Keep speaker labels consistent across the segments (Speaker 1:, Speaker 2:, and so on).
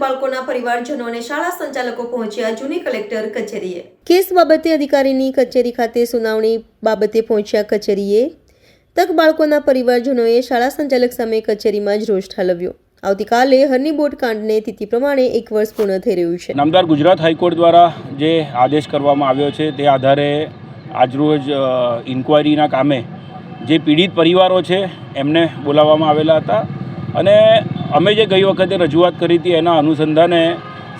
Speaker 1: બાળકોના પરિવારજનો અને શાળા સંચાલકો પહોંચ્યા જૂની કલેક્ટર કચેરીએ. કેસ બાબતે અધિકારીની કચેરી ખાતે સુનાવણી બાબતે પહોંચ્યા કચેરીએ. તક બાળકોના પરિવારજનોએ શાળા સંચાલક સામે કચેરીમાં જ રોષ ઠાલવ્યો. આવતીકાલે હરની બોટ કાંડને તિથિ પ્રમાણે એક વર્ષ પૂર્ણ થઈ રહ્યું છે.
Speaker 2: નામદાર ગુજરાત હાઈકોર્ટ દ્વારા જે આદેશ કરવામાં આવ્યો છે તે આધારે આજરોજ ઇન્કવાયરીના કામે જે પીડિત પરિવારો છે એમને બોલાવવામાં આવેલા હતા. અને અમે જે ગઈ વખતે રજૂઆત કરી હતી એના અનુસંધાને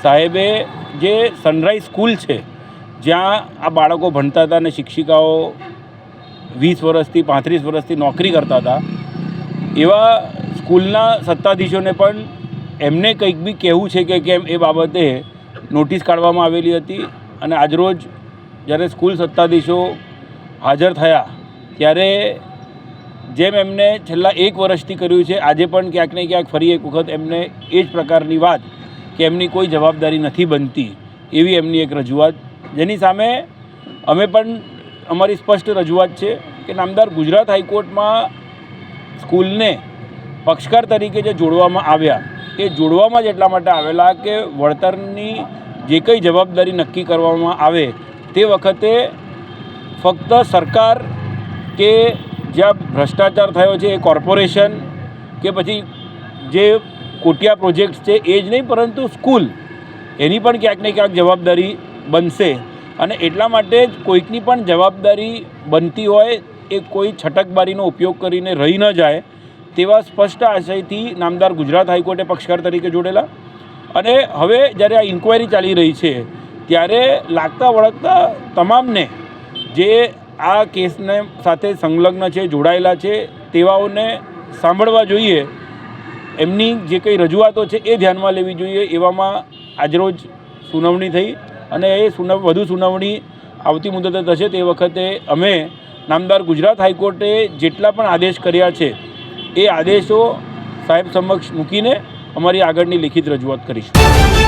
Speaker 2: સાહેબે જે સનરાઈઝ સ્કૂલ છે, જ્યાં આ બાળકો ભણતા હતા અને શિક્ષિકાઓ વીસ વર્ષથી પાંત્રીસ વર્ષથી નોકરી કરતા હતા, એવા સ્કૂલના સત્તાધીશોને પણ એમને કંઈક બી કહેવું છે કે કેમ એ બાબતે નોટિસ કાઢવામાં આવેલી હતી અને આજરોજ જ્યારે સ્કૂલ સત્તાધીશો હાજર થયા, ત્યારે જેમ એમને છેલ્લા એક વર્ષથી કર્યું છે, આજે પણ ક્યાંક ને ક્યાંક ફરી એક વખત એમને એ જ પ્રકારની વાત કે એમની કોઈ જવાબદારી નથી બનતી, એવી એમની એક રજૂઆત. જેની સામે અમે પણ અમારી સ્પષ્ટ રજૂઆત છે કે નામદાર ગુજરાત હાઈકોર્ટમાં સ્કૂલને પક્ષકાર તરીકે જે જોડવામાં આવ્યા, એ જોડવામાં જ એટલા માટે આવેલા કે વળતરની જે કંઈ જવાબદારી નક્કી કરવામાં આવે તે વખતે ફક્ત સરકાર કે જ્યાં ભ્રષ્ટાચાર થયો છે એ કોર્પોરેશન કે પછી જે કોટિયા પ્રોજેક્ટ્સ છે એ જ નહીં, પરંતુ સ્કૂલ, એની પણ ક્યાંક ને ક્યાંક જવાબદારી બનશે. અને એટલા માટે જ કોઈકની પણ જવાબદારી બનતી હોય, એ કોઈ છટકબારીનો ઉપયોગ કરીને રહી ન જાય, તેવા સ્પષ્ટ આશયથી નામદાર ગુજરાત હાઈકોર્ટે પક્ષકાર તરીકે જોડેલા. અને હવે જ્યારે આ ઇન્કવાયરી ચાલી રહી છે, ત્યારે લાગતા વળગતા તમામને જે આ કેસને સાથે સંલગ્ન છે, જોડાયેલા છે, તેવાઓને સાંભળવા જોઈએ. એમની જે કંઈ રજૂઆતો છે એ ધ્યાનમાં લેવી જોઈએ. એવામાં આજરોજ સુનાવણી થઈ અને એ સુનાવ, વધુ સુનાવણી આવતી મુદતે થશે તે વખતે અમે નામદાર ગુજરાત હાઈકોર્ટે જેટલા પણ આદેશ કર્યા છે, એ આદેશો સાહેબ સમક્ષ મૂકીને અમારી આગળની લિખિત રજૂઆત કરીશું.